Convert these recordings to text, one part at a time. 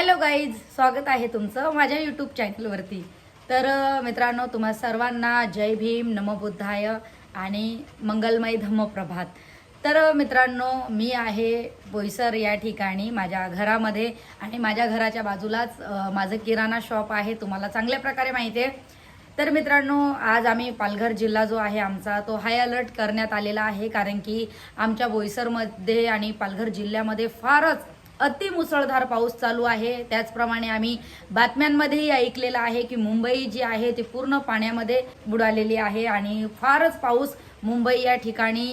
Hello guys स्वागत आहे तुमचं माझ्या यूट्यूब चॅनलवरती तर मित्रांनो तुम्हा सर्वांना जय भीम नमबुद्धाय आणि मंगलमय धम्मप्रभात. तर मित्रांनो मी आहे बोईसर या ठिकाणी माझ्या घरामध्ये आणि माझ्या घराच्या बाजूलाच माझं किराणा शॉप आहे तुम्हाला चांगल्या प्रकारे माहिती आहे. तर मित्रांनो आज आम्ही पालघर जिल्हा जो आहे आमचा तो हाय अलर्ट करण्यात आलेला आहे कारण की आमच्या बोईसरमध्ये आणि पालघर जिल्ह्यामध्ये फारच अति मुसळधार पाऊस चालू आहे. त्याचप्रमाणे आम्ही बातम्यांमध्येही ऐकलेलं आहे की मुंबई जी आहे ती पूर्ण पाण्यामध्ये बुडालेली आहे आणि फारच पाऊस मुंबई या ठिकाणी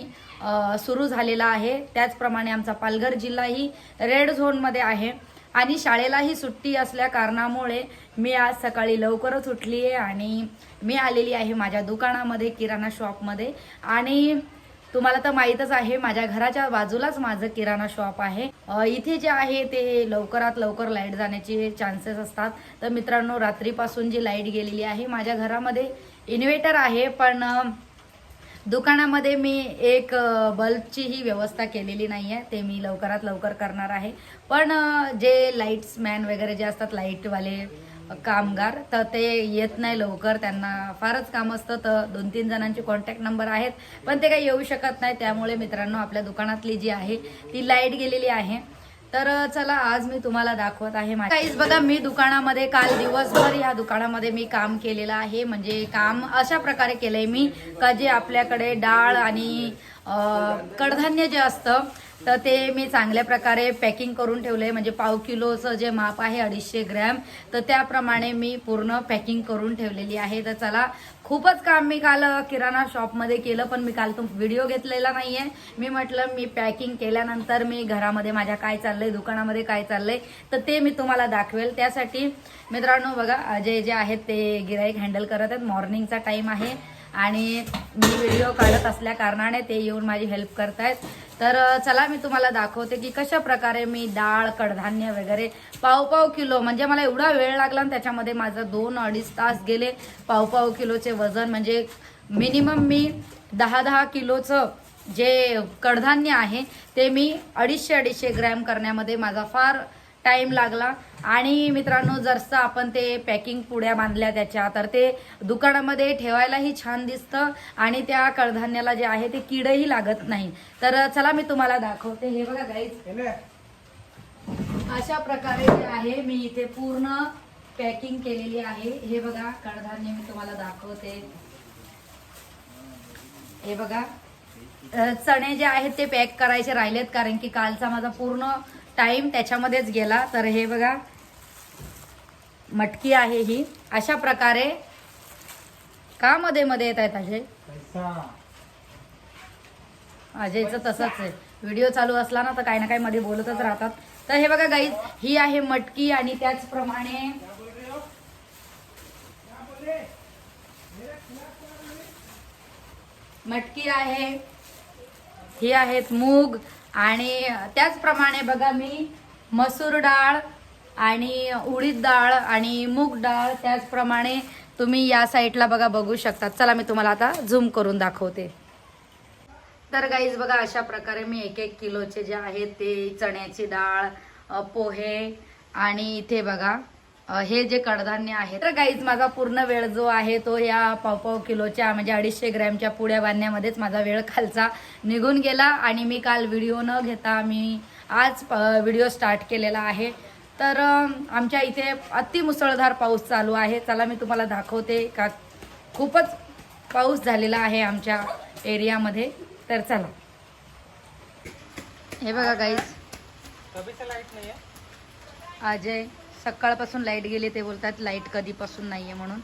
सुरू झालेला आहे. त्याचप्रमाणे आमचा पालघर जिल्हाही रेड झोनमध्ये आहे आणि शाळेलाही सुट्टी असल्या कारणामुळे मी आज सकाळी लवकरच उठली आहे आणि मी आलेली आहे माझ्या दुकानामध्ये किराणा शॉपमध्ये आणि तुम्हाला तर माहीतच आहे माझ्या घराच्या बाजूलाच माझं किराणा शॉप आहे. इथे जे आहे ते लवकरात लवकर लाइट जाण्याचे चान्सेस असतात. तर मित्रांनो रात्रीपासून जी लाइट गेलेली आहे माझ्या घरामध्ये इन्व्हर्टर आहे पण दुकानामध्ये मी एक बल्बचीही व्यवस्था केलेली नाही आहे ते मी लवकरात लवकर करणार आहे. पण जे लाईट्स मॅन वगैरे जे असतात लाईटवाले कामगार तर ते येत नाही लवकर. त्यांना फारच काम असतं. तर दोन तीन जणांचे कॉन्टॅक्ट नंबर आहेत. पण ते काही येऊ शकत नाही. त्यामुळे मित्रांनो आपल्या दुकानातली जी आहे ती लाइट गेलेली आहे. तर चला आज मी तुम्हाला दाखवत आहे काहीच बघा मी दुकानामध्ये काल दिवसभर या दुकानामध्ये मी काम केलेलं आहे. म्हणजे काम अशा प्रकारे केलंय मी का जे आपल्याकडे डाळ आणि कडधान्य जे असतं तर ते मी चांगल्या प्रकारे पॅकिंग करून ठेवलंय. म्हणजे पाव किलोचं जे माप आहे अडीचशे ग्रॅम तर त्याप्रमाणे मी पूर्ण पॅकिंग करून ठेवलेली आहे. तर चला खूपच काम मी काल किराणा शॉपमध्ये केलं पण मी काल तो व्हिडिओ घेतलेला नाहीये. मी म्हटलं मी पॅकिंग केल्यानंतर मी घरामध्ये माझ्या काय चाललंय दुकानामध्ये काय चाललंय तर ते मी तुम्हाला दाखवेल. त्यासाठी मित्रांनो बघा अजय जे आहेत ते गिराईक हँडल करत आहेत. मॉर्निंगचा टाईम आहे. आणि मी व्हिडिओ काढत असल्या कारणाने ते येऊन माझी हेल्प करतायत. तर चला मी तुम्हाला दाखवते की कशा प्रकारे मी डाळ कडधान्य वगैरे पाव पाव किलो म्हणजे मला एवढा वेळ लागला आणि त्याच्यामध्ये माझं दोन अडीच तास गेले पाव पाव किलोचे वजन. म्हणजे मिनिमम मी दहा दहा किलोचं जे कडधान्य आहे ते मी अडीचशे अडीचशे ग्रॅम करण्यामध्ये माझा फार टाइम लागला. आणि मित्रांनो जरसं आपण ते पॅकिंग पुड्या बांधल्या त्याच्या तर ते दुकानामध्ये ठेवायलाही छान दिसतं. आणि त्या कडधान्याला जे आहे ते किडही लागत नाही. तर चला मी तुम्हाला दाखवते. हे बघा गाईज अशा प्रकारे जे आहे मी इथे पूर्ण पॅकिंग केलेली आहे. हे बघा कडधान्य मी तुम्हाला दाखवते. हे बघा. चणे जे आहेत ते पॅक करायचे राहिलेत कारण की कालचा माझा पूर्ण टाइम त्याच्यामध्येच गेला. तर हे बघा मटकी आहे ही. अशा प्रकारे का मध्ये मध्ये येत आहेत अजय? अजयचं तसंच आहे. व्हिडिओ चालू असला ना तर काही ना काही मध्ये बोलतच राहतात. तर हे बघा गाईज ही आहे मटकी आणि त्याचप्रमाणे मटकी आहे. ही आहेत मूग. आणि त्याचप्रमाणे बघा मी मसूर डाळ आणि उडीद डाळ आणि मूग डाळ त्याचप्रमाणे तुम्ही या साईडला बघा बघू शकता चला मी तुम्हाला आता झूम करून दाखवते. तर गाईज बघा अशा प्रकारे मी एक एक किलोचे जे आहेत ते चण्याची डाळ पोहे आणि इथे बघा हे जे कडधान्य आहे तर गाईज माझा पूर्ण वेळ जो आहे तो या पाव पाव किलोच्या म्हणजे अडीचशे ग्रॅमच्या पुड्या बांधण्यामध्येच माझा वेळ खालचा निघून गेला आणि मी काल व्हिडिओ न घेता मी आज व्हिडिओ स्टार्ट केलेला आहे. तर आमच्या इथे अति मुसळधार पाऊस चालू आहे. चला मी तुम्हाला दाखवते का? खूपच पाऊस झालेला आहे आमच्या एरियामध्ये. तर चला. हे बघा गाईज अजय. सकाळपासून लाइट गेली ते बोलतात लाइट कधीपासून नाही आहे म्हणून.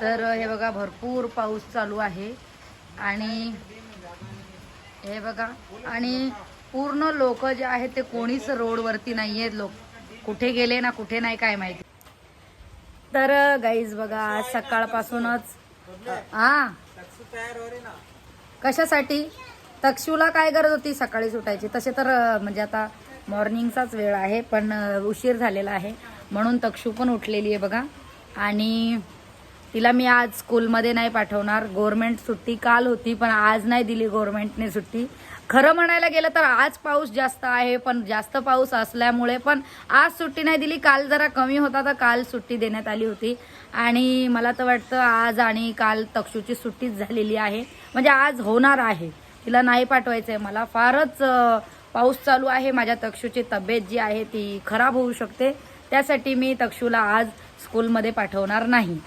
तर हे बघा भरपूर पाऊस चालू आहे. आणि हे बघा आणि पूर्ण लोक जे आहेत ते कोणीच रोडवरती नाही आहेत लोक. कुठे गेले ना कुठे नाही काय माहिती. तर गाईज बघा आज सकाळपासूनच हा. कशासाठी? तक्षूला काय गरज होती सकाळी सुटायची तसे तर म्हणजे आता मॉर्निंगचाच वेळ आहे पण उशीर झालेला आहे. म्हणून तक्षू पण उठलेली आहे बघा. आणि तिला मी आज स्कूलमध्ये नाही पाठवणार. गव्हर्मेंट सुट्टी काल होती पण आज नाही दिली गव्हर्मेंटने सुट्टी. खरं म्हणायला गेलं तर आज पाऊस जास्त आहे पण जास्त पाऊस असल्यामुळे पण आज सुट्टी नाही दिली. काल जरा कमी होता तर काल सुट्टी देण्यात आली होती. आणि मला तर वाटतं आज आणि काल तक्षूची सुट्टीच झालेली आहे. म्हणजे आज होणार आहे. तिला नाही पाठवायचं आहे मला. फारच पाऊस चालू आहे. माझ्या तक्षूची तब्येत जी आहे ती खराब होऊ शकते. त्यासाठी मी तक्षूला आज स्कूलमध्ये पाठवणार नाही.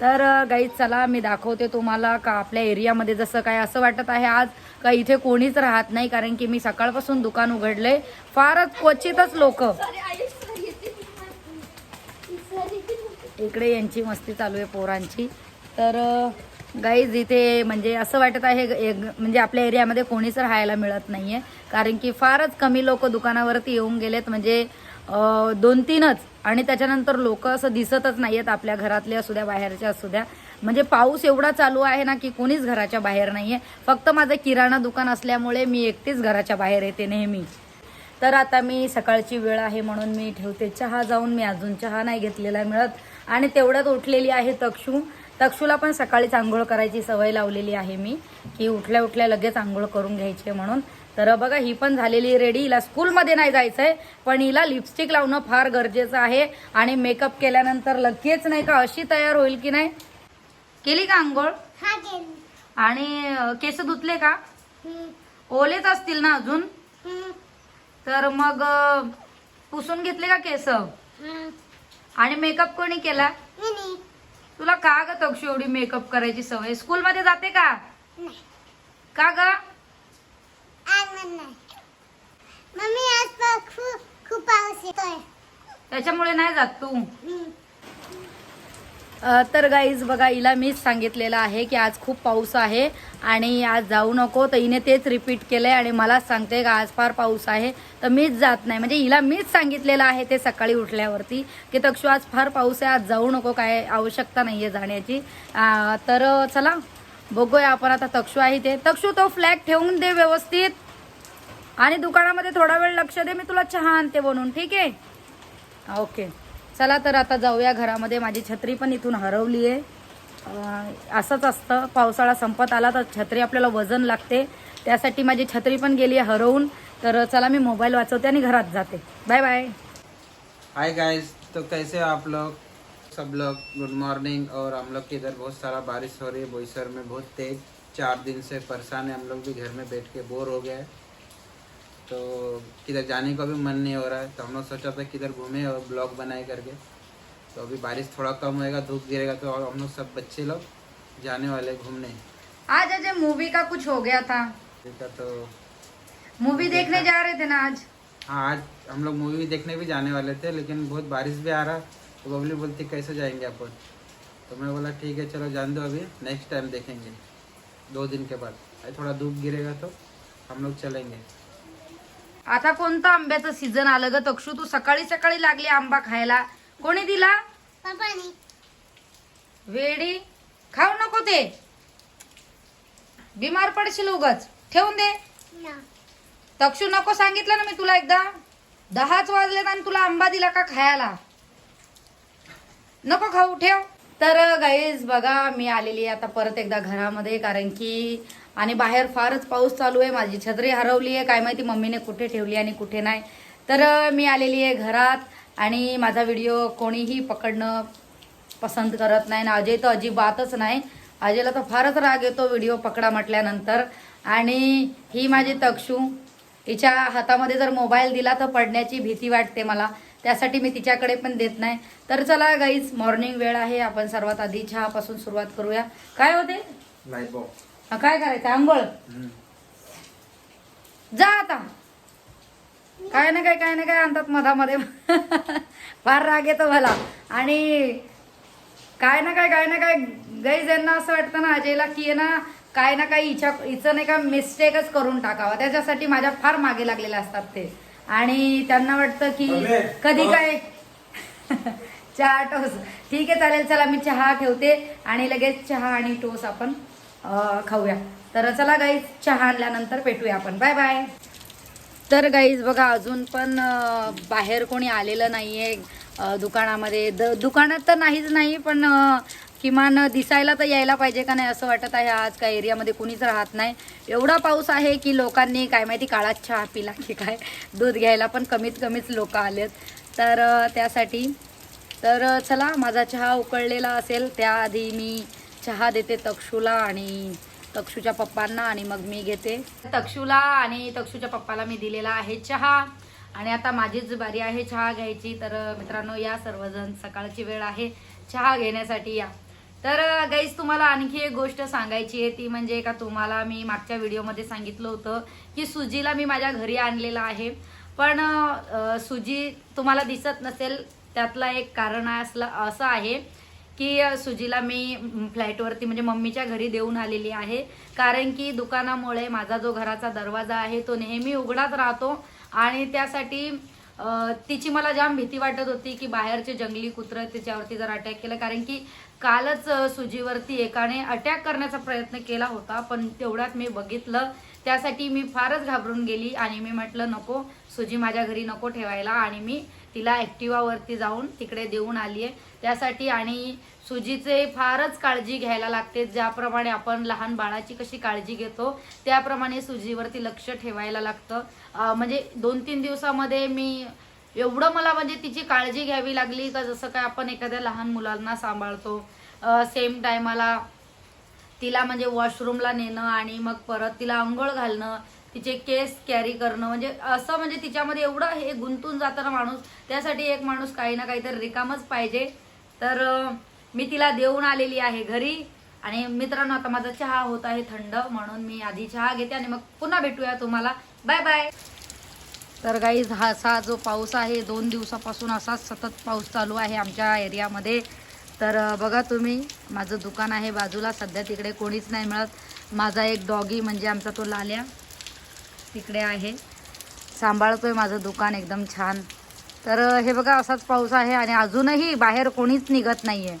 तर गाईज चला मी दाखवते तुम्हाला का आपल्या एरियामध्ये जसं काय असं वाटत आहे आज का इथे कोणीच राहत नाही कारण की मी सकाळपासून दुकान उघडले. फारच क्वचितच लोक. इकडे यांची मस्ती चालू आहे पोरांची. तर गाईज इथे म्हणजे असं वाटत आहे म्हणजे आपल्या एरियामध्ये कोणीच राहायला मिळत नाहीये. कारण की फारच कमी लोक दुकानावरती येऊन गेलेत. म्हणजे दोन तीनच. आणि त्याच्यानंतर लोक असं दिसतच नाहीयेत आपल्या घरातले असू द्या बाहेरचे असू द्या. म्हणजे पाऊस एवढा चालू आहे ना की कोणीच घराच्या बाहेर नाहीये. फक्त माझं किराणा दुकान असल्यामुळे मी एकटीच घराच्या बाहेर येते नेहमी. तर आता मी सकाळची वेळ आहे म्हणून मी ठेवते चहा जाऊन. मी अजून चहा नाही घेतलेला मिळत. आणि तेवढ्यात उठलेली आहे तक्षू. तक्षूला पण सकाळीच आंघोळ करायची सवय लावलेली आहे मी की उठल्या उठल्या लगेच आंघोळ करून घ्यायची म्हणून. तर बघा ही पण झालेली रेडी. हिला स्कूलमध्ये नाही जायचंय पण हिला लिपस्टिक लावणं फार गरजेचं आहे. आणि मेकअप केल्यानंतर लगेच नाही का अशी तयार होईल की नाही? केली का आंघोळ? हा आणि केस धुतले का? ओलेच असतील ना अजून? तर मग पुसून घेतले का केस. आणि मेकअप कोणी केला. तुला का ग तक्षू एवढी मेकअप करायची सवय? स्कूलमध्ये जाते का? नाही. का ग. मम्मी आज खूप खूप पाऊस येतोय. त्याच्यामुळे नाही जात तू. तर गाईज बघा हिला मीच सांगितलेलं आहे की आज खूप पाऊस आहे आणि आज जाऊ नको. तर हिने तेच रिपीट केलंय आणि मलाच सांगते का आज फार पाऊस आहे. तर मीच जात नाही. म्हणजे हिला मीच सांगितलेलं आहे ते सकाळी उठल्यावरती की तक्षू आज फार पाऊस आहे आज जाऊ नको काय आवश्यकता नाहीये जाण्याची. अ, तर चला. बघूया आपण आता तक्षू आहे ते तक्षू तो फ्लॅग ठेवून दे व्यवस्थित. आणि दुकानामध्ये थोडा वेळ लक्ष दे मी तुला चहा आणते बनवून ठीक आहे? ओके. चला तर आता जाऊया घरामध्ये. माझी छत्री पण इथून हरवली आहे. असंच असतं. पावसाळा संपत आला तर छत्री आपल्याला वजन लागते. त्यासाठी माझी छत्री पण गेली आहे हरवून. तर चला मी मोबाईल वाचवते आणि घरात जाते. बाय बाय हाय गायज तर कैसे हो आप लोग? सब लोग गुड मॉर्निंग और हम लोग के इधर बहुत सारा बारिश हो रही है बोईसर में बहुत तेज चार दिन से परेशान है हम लोग भी घर में बैठ के बोर हो गए हैं। तो किधर जाने का भी मन नहीं हो रहा है तो हम लोग सोचा था किधर घूमे और ब्लॉग बनाए करके। तो अभी बारिश थोड़ा कम होएगा धूप गिरेगा तो और हम लोग सब बच्चे लोग जाने वाले घूमने। आज अजय मूवी का कुछ हो गया था। ठीक है तो मूवी देखने जा रहे थे ना आज? हाँ आज हम लोग मूवी देखने भी जाने वाले थे लेकिन बहुत बारिश भी आ रहा। तो बबली बोलती कैसे जाएंगे अपन? तो मैं बोला ठीक है चलो जान दो अभी नेक्स्ट टाइम देखेंगे। दो दिन के बाद। अरे थोड़ा धूप गिरेगा तो हम लोग चलेंगे। आता कोणतं आंब्याचं सीझन आलं ग? तक्षू तू सकाळी सकाळी लागली आंबा खायला. कोणी दिला? वेडी खाऊ नको ते. बिमार पडशील उगच. ठेवून दे. ना. तक्षू नको सांगितलं ना मी तुला एकदा. दहाच वाजलेत आणि तुला आंबा दिला का खायला? नको खाऊ ठेव. तर गाईज बघा मी आलेली आहे आता परत एकदा घरामध्ये कारण की आणि बाहेर फारच पाऊस चालू आहे. माझी छत्री हरवली आहे. काय माहिती मम्मीने कुठे ठेवली आणि कुठे नाही. तर मी आलेली आहे घरात आणि माझा व्हिडिओ कोणीही पकडणं पसंत करत नाही. ना अजय तर अजिबातच नाही. अजयला तर फारच राग येतो व्हिडिओ पकडा म्हटल्यानंतर. आणि ही माझी तक्षू तिच्या हातामध्ये जर मोबाईल दिला तर पडण्याची भीती वाटते मला. त्यासाठी मी तिच्याकडे पण देत नाही. तर चला गाईज मॉर्निंग वेळ आहे. आपण सर्वात आधी चहापासून सुरुवात करूया. काय होते? काय करायचं? आंघोळ. जा आता. काय ना काय काय ना काय आणतात मधामध्ये. फार राग येतो मला. आणि काय ना काय काय ना काय गैज यांना असं वाटतं ना अजयला की ना काय ना काही हिच्या हिचं नाही का मिस्टेकच करून टाकावा. त्याच्यासाठी माझ्या फार मागे लागलेले असतात ते. आणि त्यांना वाटतं की कधी काय चहा टोस. ठीक आहे चालेल. चला मी चहा ठेवते आणि लगेच चहा आणि टोस आपण खाऊया. तर चला गाईज चहा आणल्यानंतर भेटूया आपण. बाय बाय तर गाईज बघा अजून पण बाहेर कोणी आलेलं नाहीये अं, दुकानामध्ये. द दुकानात तर नाहीच नाही पण किमान दिसायला तर यायला पाहिजे का नाही असं वाटत आहे. आज काय एरियामध्ये कुणीच राहत नाही. एवढा पाऊस आहे की लोकांनी काय माहिती काळात चहा पिला की काय दूध घ्यायला पण कमीत कमीच लोक आलेत. तर त्यासाठी तर चला माझा चहा उकळलेला असेल त्याआधी मी चहा देते तक्षूला आणि तक्षूच्या पप्पांना आणि मग मी घेते. तक्षूला आणि तक्षूच्या पप्पाला मी दिलेला आहे चहा. आणि आता माझीच बारी आहे चहा घ्यायची. तर मित्रांनो या सर्वजण सकाळची वेळ आहे. चहा घेण्यासाठी या. तर गाईज तुम्हाला आणखी एक गोष्ट सांगायची आहे. ती म्हणजे का तुम्हाला मी मागच्या व्हिडिओमध्ये सांगितलं होतं की सुजीला मी माझ्या घरी आणलेलं आहे. पण सुजी तुम्हाला दिसत नसेल त्यातला एक कारण आहे असलं असं आहे की सुजीला मी फ्लॅटवरती म्हणजे मम्मीच्या घरी देऊन आलेली आहे. कारण की दुकानामुळे माझा जो घराचा दरवाजा आहे तो नेहमी उघडाच राहतो. आणि त्यासाठी तिची मला जाम भीती वाटत होती की बाहेरचे जंगली कुत्रं तिच्यावरती जर अटॅक केलं. कारण की कालच सुजीवरती एकाने अटॅक करण्याचा प्रयत्न केला होता पण तेवढ्यात मी बघितलं. त्यासाठी मी फारच घाबरून गेली आणि मी म्हटलं नको सुजी माझ्या घरी नको ठेवायला. आणि मी तिला ॲक्टिवावरती जाऊन तिकडे देऊन आली आहे त्यासाठी आणि सुजीचे फारच काळजी घ्यायला लागते. ज्याप्रमाणे आपण लहान बाळाची कशी काळजी घेतो त्याप्रमाणे सुजीवरती लक्ष ठेवायला लागतं. म्हणजे दोन तीन दिवसामध्ये मी एवढं मला म्हणजे तिची काळजी घ्यावी लागली का जसं काय आपण एखाद्या लहान मुलांना सांभाळतो. सेम टायमाला तिला म्हणजे वॉशरूमला नेणं आणि मग परत तिला आंघोळ घालणं तिचे केस कॅरी करणं म्हणजे असं म्हणजे तिच्यामध्ये एवढं हे गुंतून जातं ना माणूस त्यासाठी एक माणूस काही ना काहीतरी रिकामच पाहिजे. तर मी तिला देऊन आलेली आहे घरी आणि मित्रांनो आता माझा चहा होत आहे थंड म्हणून मी आधी चहा घेते आणि मग पुन्हा भेटूया तुम्हाला. बाय बाय तर गाईज हा असा जो पाऊस आहे दोन दिवसापासून असाच सतत पाऊस चालू आहे आमच्या एरियामध्ये तर बघा तुम्ही माझं दुकान आहे बाजूला सध्या तिकडे कोणीच नाही मिळत. माझा एक डॉगी म्हणजे आमचा तो लाल्या तिकडे आहे. सांभाळतोय माझं दुकान एकदम छान. तर हे बघा असाच पाऊस आहे आणि अजूनही बाहेर कोणीच निघत नाही आहे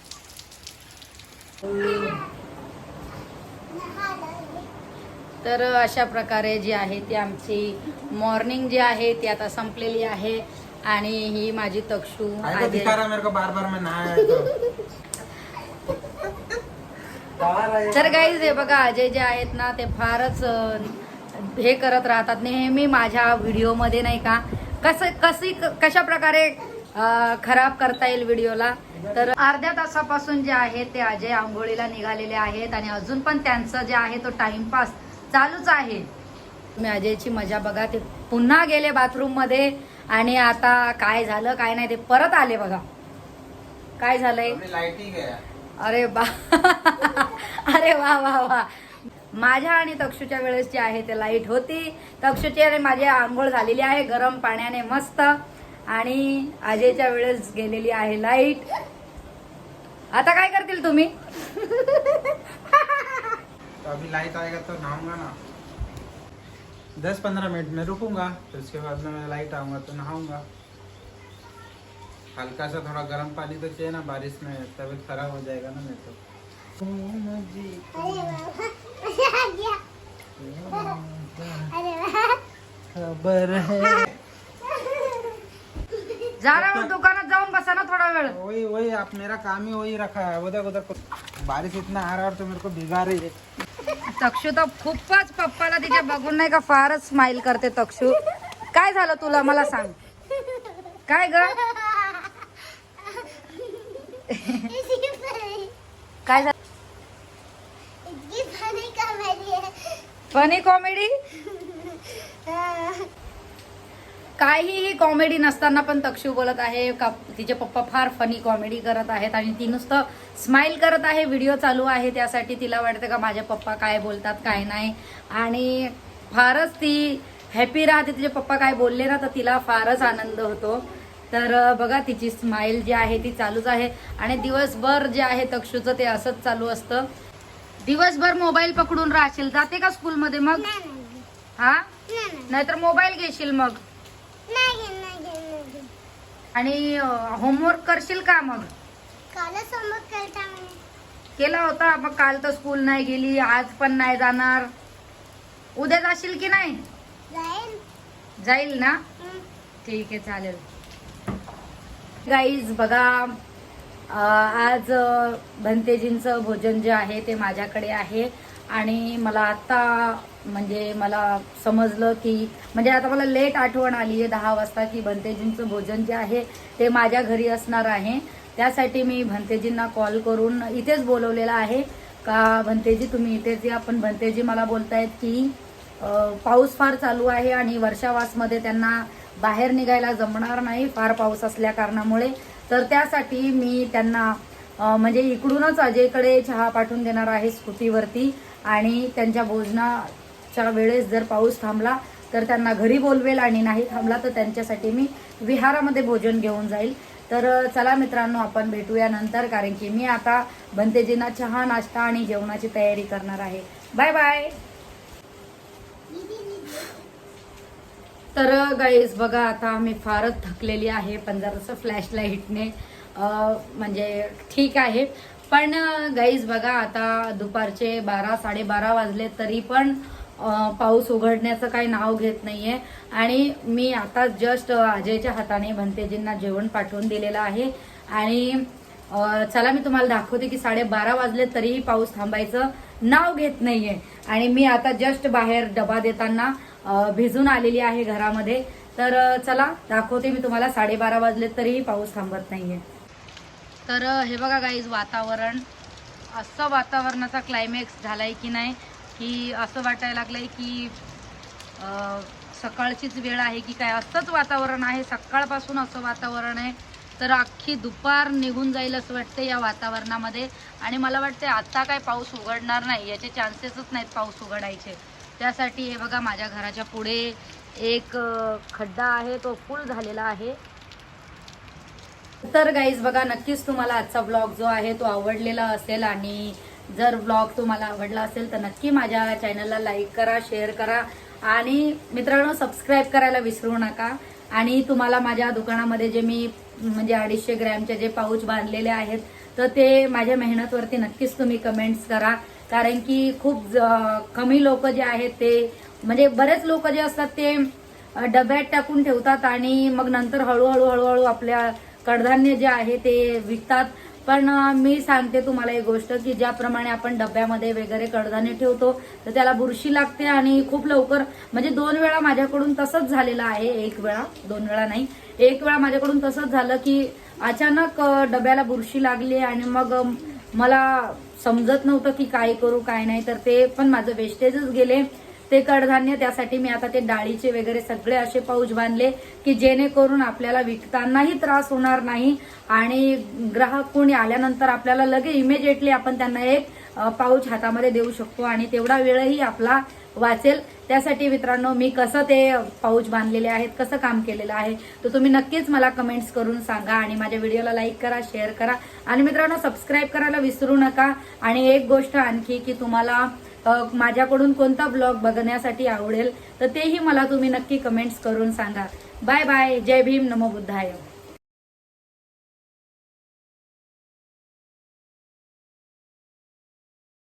तर अशा प्रकारे जी आहे ती आमची मॉर्निंग जी आहे ती आता संपलेली आहे. आणि ही माझी तक्षू आएगा आजी- दिखा रहा मेरे को बार बार मैं नहाया है तो. बाहर आएगा। तर गाईज हे बघा अजय जे आहेत ना ते फारच हे करत राहतात. नेहमी माझ्या व्हिडिओमध्ये नाही का कसं कशी कशा प्रकारे खराब करता येईल व्हिडिओला तर अर्ध्या तासापासून जे आहे ते अजय आंघोळीला निघालेले आहेत. आणि अजून पण त्यांचं जे आहे तो टाइमपास चालूच आहे. तुम्ही अजयची मजा बघा ते पुन्हा गेले बाथरूममध्ये आणि आता काय झालं काय नाही ते परत आले बघा. काय झालंय? अरे बा अरे वा वा वा. माझ्या आणि तक्षूच्या वेळेस जी आहे ते लाइट होती. तक्षूची आणि माझी आंघोळ झालेली आहे गरम पाण्याने मस्त. आणि अजयच्या वेळेस गेलेली आहे लाइट आता काय करतील तुम्ही? तो अभी लाइट आएगा तो नहाऊँगा ना। दस पंद्रह मिनट में रुकूँगा फिर उसके बाद में मैं लाइट आऊँगा तो नहाऊँगा। हल्का सा थोड़ा गर्म पानी तो चाहिए ना बारिश में तबीयत खराब हो जाएगा ना मेरे तो। खबर है जा ना मग दुकानात जाऊन बसा ना थोडा वेळ। वही वही आप मेरा काम ही वही रखा है। उधर उधर बारिश इतना आ रहा है और तो मेरे को भिगा रही है। तक्षू तर खूपच पप्पाला तिच्या बघून नाही का फारच स्माइल करते तक्षू. काय झालं तुला? मला सांग. काय ग? काय झालं? Funny comedy. काहीही कॉमेडी नसताना पण तक्षू बोलत आहे का तिचे पप्पा फार फनी कॉमेडी करत आहेत आणि ती नुसतं स्माइल करत आहे व्हिडिओ चालू आहे त्यासाठी तिला वाटतं का माझे पप्पा काय बोलतात काय नाही. आणि फारच ती हॅपी राहते तिचे पप्पा काय बोलले ना तर तिला फारच आनंद होतो. तर बघा तिची स्माइल जी आहे ती चालूच आहे. आणि दिवसभर जे आहे तक्षूचं ते असंच चालू असतं. दिवसभर मोबाईल पकडून राहशील. जाते का स्कूलमध्ये मग? हा? नाही नाहीतर मोबाईल घेशील मग. नाही नाही नाही. आणि होमवर्क करशील का मग? कालच म्हणे केला होता. मग काल तर स्कूल नाही गेली आज पण नाही जाणार. उद्या जाशील की नाही? जाईल जाईल ना? हं. ठीक आहे चालेल. गाईज बघा अ, आज अ, भंतेजींचं भोजन जे आहे ते माझ्याकडे आहे. आणि मला आता म्हणजे मला समजलं की म्हणजे आता मला लेट आठवण आली आहे दहा वाजता की भंतेजींचं भोजन जे आहे ते माझ्या घरी असणार आहे. त्यासाठी मी भंतेजींना कॉल करून इथेच बोलवलेलं आहे का भंतेजी तुम्ही इथेच या. पण भंतेजी मला बोलतायत की पाऊस फार चालू आहे आणि वर्षावासमध्ये त्यांना बाहेर निघायला जमणार नाही फार पाऊस असल्या कारणामुळे. तर त्यासाठी मी त्यांना म्हणजे इकडूनच अजयकडे चहा पाठवून देणार आहे स्कूटीवरती आणि त्यांच्या भोजना च्या वेळेस जर पाऊस थांबला तर त्यांना घरी बोलवेल आणि नाही थांबला तर त्यांच्यासाठी मी विहारामध्ये भोजन घेऊन जाईल. तर चला मित्रांनो आपण भेटूया नंतर कारण की मी आता भंतेजींना चहा नाश्ता आणि जेवणाची तयारी करणार आहे. Bye bye. तर गाईज बघा आता मी फारच थकलेली आहे पण जरासं फ्लॅश लाईटने म्हणजे ठीक आहे. पण गाईज बघा आता दुपारचे बारा साडेबारा वाजले तरी पण पाऊस उघडण्याचं काही नाव घेत नाहीये. आणि मी आता जस्ट अजयच्या हाताने भंतेजींना जेवण पाठवून दिलेलं आहे. आणि चला मी तुम्हाला दाखवते की साडेबारा वाजले तरीही पाऊस थांबायचं नाव घेत नाहीये. आणि मी आता जस्ट बाहेर डबा देताना भिजून आलेली आहे घरामध्ये. तर चला दाखवते मी तुम्हाला साडेबारा वाजले तरीही पाऊस थांबत नाहीये. तर हे बघा गाईज वातावरण. असं वातावरणाचा क्लायमॅक्स झालाय की नाही? की असं वाटायला लागलंय की सकाळचीच वेळ आहे की काय? असंच वातावरण आहे. सकाळपासून असं वातावरण आहे. तर अख्खी दुपार निघून जाईल असं वाटतं या वातावरणामध्ये. आणि मला वाटते आता काय पाऊस उघडणार नाही. याचे चान्सेसच नाहीत पाऊस उघडायचे. त्यासाठी हे बघा माझ्या घराच्या पुढे एक खड्डा आहे. तो फुल झालेला आहे. तर गाईज बघा नक्कीच तुम्हाला आजचा ब्लॉग जो आहे तो आवडलेला असेल आणि जर ब्लॉग तुम्हाला आवडला असेल तर नक्की माझ्या चॅनलला लाईक करा शेअर करा. आणि मित्रांनो सबस्क्राईब करायला विसरू नका. आणि तुम्हाला माझ्या दुकानामध्ये जे मी म्हणजे अडीचशे ग्रॅमचे जे पाऊच बांधलेले आहेत तर ते माझ्या मेहनतवरती नक्कीच तुम्ही कमेंट्स करा. कारण की खूप ज- कमी लोक जे आहेत ते म्हणजे बरेच लोक जे असतात ते डब्यात टाकून ठेवतात आणि मग नंतर हळूहळू हळूहळू आपल्या कडधान्य जे आहे ते विकतात. पण मी सांगते तुम्हाला एक गोष्ट की ज्याप्रमाणे आपण डब्यामध्ये वगैरे कडधान्य ठेवतो तर त्याला बुरशी लागते आणि खूप लवकर म्हणजे दोन वेळा माझ्याकडून तसंच झालेलं आहे एक वेळा दोन वेळा नाही एक वेळा माझ्याकडून तसंच झालं की अचानक डब्याला बुरशी लागली आणि मग मला समजत नव्हतं की काय करू काय नाही तर ते पण माझं वेस्टेजच गेले. ते कडधान्य त्यासाठी मी आता ते डाळीचे वगैरे सगळे असे पाऊच बांधले की जेणेकरून आपल्याला विकतानाही त्रास होणार नाही आणि ग्राहक कोणी आल्यानंतर आपल्याला लगे इमिजिएटली आपण त्यांना एक पाऊच हातामध्ये देऊ शकतो आणि तेवढा वेळही आपला वाचेल. त्यासाठी मित्रांनो मी कसं ते पाऊच बांधलेले आहेत कसं काम केलेलं आहे तर तुम्ही नक्कीच मला कमेंट्स करून सांगा आणि माझ्या व्हिडिओला लाईक करा शेअर करा. आणि मित्रांनो सबस्क्राईब करायला विसरू नका. आणि एक गोष्ट आणखी की तुम्हाला माझ्याकडून कोणता ब्लॉग बघण्यासाठी आवडेल तर तेही मला तुम्ही नक्की कमेंट्स करून सांगा. बाय बाय जय भीम. नमो बुद्धाय.